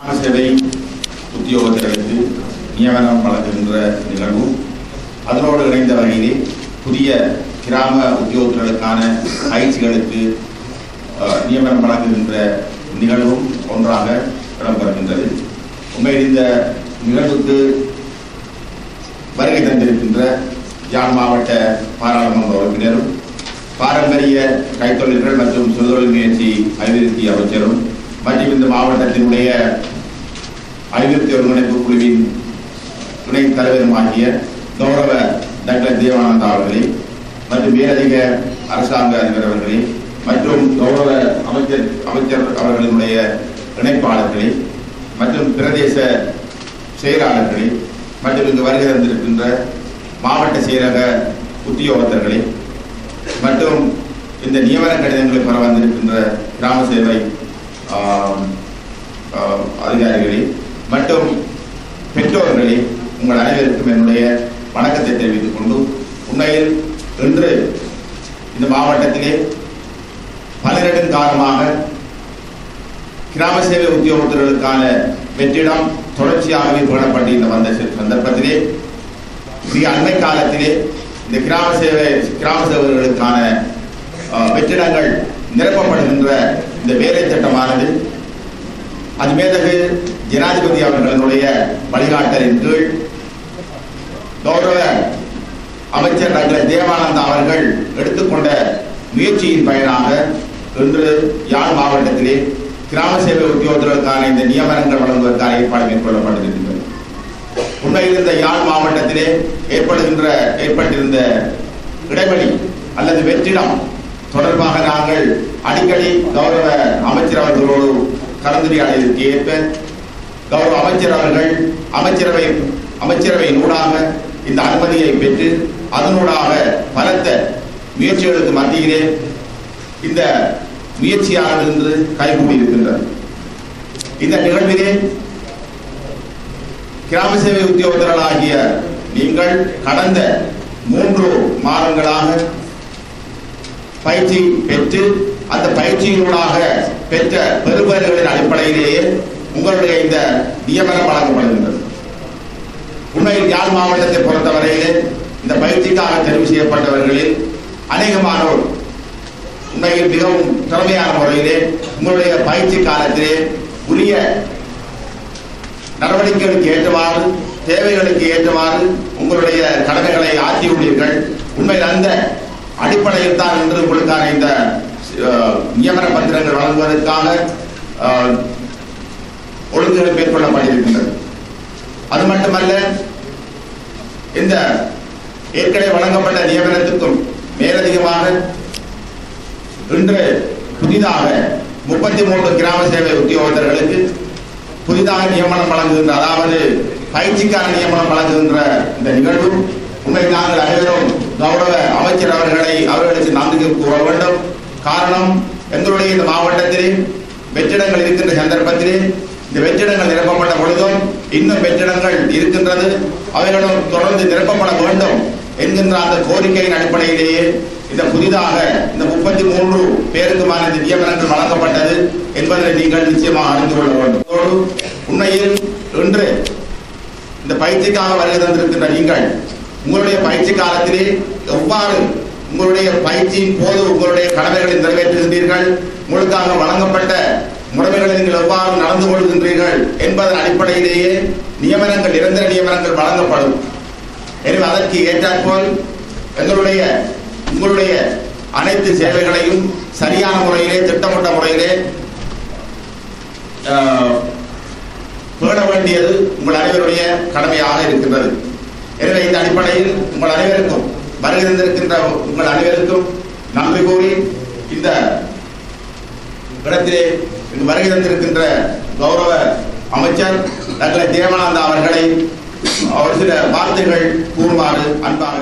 கிராம சேவை உத்தியோகத்தர்களுக்கு நியமனம் வழங்குகின்ற நிகழ்வும் அதனோடு இணைந்த வகையிலே புதிய கிராம உத்தியோகத்தர்களுக்கான பயிற்சிகளுக்கு அஹ், நியமனம் வழங்குகின்ற நிகழ்வும் ஒன்றாக இடம்பெறுகின்றது. உண்மையில் இந்த நிகழ்வுக்கு வருகை தந்திருக்கின்ற யாழ் மாவட்ட பாராளுமன்ற உறுப்பினரும் பாரம்பரிய கைத்தொழில்கள் மற்றும் சிறுதொழில் முயற்சி அபிவிருத்தி அமைச்சரும் மற்றும் இந்த மாவட்டத்தினுடைய அபிவிருத்தி ஒருங்கிணைப்பு குழுவின் துணை தலைவரும் ஆகிய கௌரவ டாக்டர் தேவானந்தா அவர்களே மற்றும் மேலதிக அரசாங்க அதிபர் அவர்களே மற்றும் கௌரவ அமைச்சர் அமைச்சர் அவர்களினுடைய இணைப்பாளர்களே மற்றும் பிரதேச செயலாளர்களே மற்றும் இங்கு வருகை தந்திருக்கின்ற மாவட்ட செயலக உத்தியோகத்தர்களே மற்றும் இந்த நியமன கடிதங்களை பெற வந்திருக்கின்ற கிராம சேவை அதிகாரிகளே மற்றும் பெற்றோர்களே உங்கள் அனைவருக்கும் என்னுடைய வணக்கத்தை தெரிவித்துக் கொண்டு உண்மையில் இன்று இந்த மாவட்டத்திலே பலரிடம் காரணமாக கிராம சேவை உத்தியோகத்தர்களுக்கான வெற்றிடம் தொடர்ச்சியாகவே பேணப்பட்டு வந்த சந்தர்ப்பத்திலே மிக அண்மை காலத்திலே இந்த கிராம சேவை கிராம சேவர்களுக்கான வெற்றிடங்கள் நிரப்பப்படுகின்ற இந்த வேலை திட்டமானது அது மேலகு ஜனாதிபதி அவர்களுடைய வழிகாட்டலின் கீழ் கௌரவ அமைச்சர் டாக்டர் தேவானந்தா அவர்கள் எடுத்துக்கொண்ட முயற்சியின் பயனாக இன்று யாழ் மாவட்டத்திலே கிராம சேவை உத்தியோகத்திற்கான இந்த நியமனங்கள் வழங்குவதற்கான ஏற்பாடு மேற்கொள்ளப்பட்டிருக்கின்றது. உண்மையில் இந்த யாழ் மாவட்டத்திலே ஏற்படுகின்ற ஏற்பட்டிருந்த இடைவெளி அல்லது வெற்றிடம் தொடர்பாக நாங்கள் அடிக்கடி கௌரவ அமைச்சர் அவர்களோடு கலந்துரையாடலுக்கு ஏற்ப கௌரவ அமைச்சர் அவர்கள் அமைச்சரவை அமைச்சரவையின் நூடாக இந்த அனுமதியை பெற்று அதனூடாக பலத்த முயற்சிகளுக்கு மத்தியிலே இந்த முயற்சியானது என்று கைகூடி இந்த நிகழ்விலே கிராம சேவை உத்தியோகத்தர்களாகிய நீங்கள் கடந்த மூன்று மாதங்களாக பயிற்சி பெற்று அந்த பயிற்சியினூடாக பெற்ற பெறுபேறுகளின் அடிப்படையிலேயே உங்களுடைய இந்த நியமனம் வழங்கப்படுகின்றது. உண்மையில் யாழ் மாவட்டத்தை பொறுத்தவரையிலே இந்த பயிற்சிக்காக தெரிவு செய்யப்பட்டவர்களில் அநேகமானோர் உண்மையில் மிகவும் திறமையான முறையிலே உங்களுடைய பயிற்சி காலத்திலே உரிய நடவடிக்கைகளுக்கு ஏற்றவாறு தேவைகளுக்கு ஏற்றவாறு உங்களுடைய கடமைகளை ஆற்றியுள்ளீர்கள். உண்மையில் அந்த அடிப்படையில் தான் இன்று உங்களுக்கான இந்த நியமன பத்திரங்கள் வழங்குவதற்கான ஒழுங்குகள் மேற்கொள்ளப்பட்டிருக்கின்றது. அது மட்டுமல்ல இந்த ஏற்கனவே வழங்கப்பட்ட நியமனத்துக்கும் மேலதிகமாக இன்று புதிதாக முப்பத்தி மூன்று கிராம சேவை உத்தியோகத்தர்களுக்கு புதிதாக நியமனம் வழங்குகின்ற அதாவது பயிற்சிக்கான நியமனம் வழங்குகின்ற இந்த நிகழ்வு. உண்மை நாங்கள் அனைவரும் கௌரவ அமைச்சர் அவர்களை அவர்களுக்கு நன்றி கூற வேண்டும். காரணம் எங்களுடைய இந்த மாவட்டத்திலே வெற்றிடங்கள் இருக்கின்ற சந்தர்ப்பத்திலே இந்த வெற்றிடங்கள் நிரப்பப்பட்ட பொழுதும் இன்னும் வெற்றிடங்கள் இருக்கின்றது. அவைகளும் தொடர்ந்து நிரப்பப்பட வேண்டும் என்கின்ற அந்த கோரிக்கையின் அடிப்படையிலேயே இந்த புதிதாக இந்த முப்பத்தி மூன்று பேருக்குமான இந்த நியமனங்கள் வழங்கப்பட்டது என்பதை நீங்கள் நிச்சயமாக அறிந்து கொள்ள வேண்டும். உண்மையில் இன்று இந்த பயிற்சிக்காக வருகை தந்திருக்கின்ற நீங்கள் உங்களுடைய பயிற்சி காலத்திலே எவ்வாறு உங்களுடைய பயிற்சியின் போது உங்களுடைய கடமைகளை நிறைவேற்றுகின்றீர்கள் உங்களுக்காக வழங்கப்பட்ட முறைமைகளை நீங்கள் எவ்வாறு நடந்து கொள்கின்றீர்கள் என்பதன் அடிப்படையிலேயே நியமனங்கள் நிரந்தர நியமனங்கள் வழங்கப்படும். எனவே அதற்கு ஏற்றாற்போல் எங்களுடைய உங்களுடைய அனைத்து சேவைகளையும் சரியான முறையிலே திட்டமிட்ட முறையிலே ஆஹ், பேண வேண்டியது உங்கள் அனைவருடைய கடமையாக இருக்கின்றது. எனவே இந்த அடிப்படையில் உங்கள் அனைவருக்கும் வருகை தந்திருக்கின்ற உங்கள் அனைவருக்கும் நன்றி கூறி இந்த இடத்திலே இங்கு வருகை தந்திருக்கின்ற கௌரவ அமைச்சர் தங்களை தேவானந்தா அவர்களை அவர் சில வார்த்தைகள் கூறுமாறு அன்பாக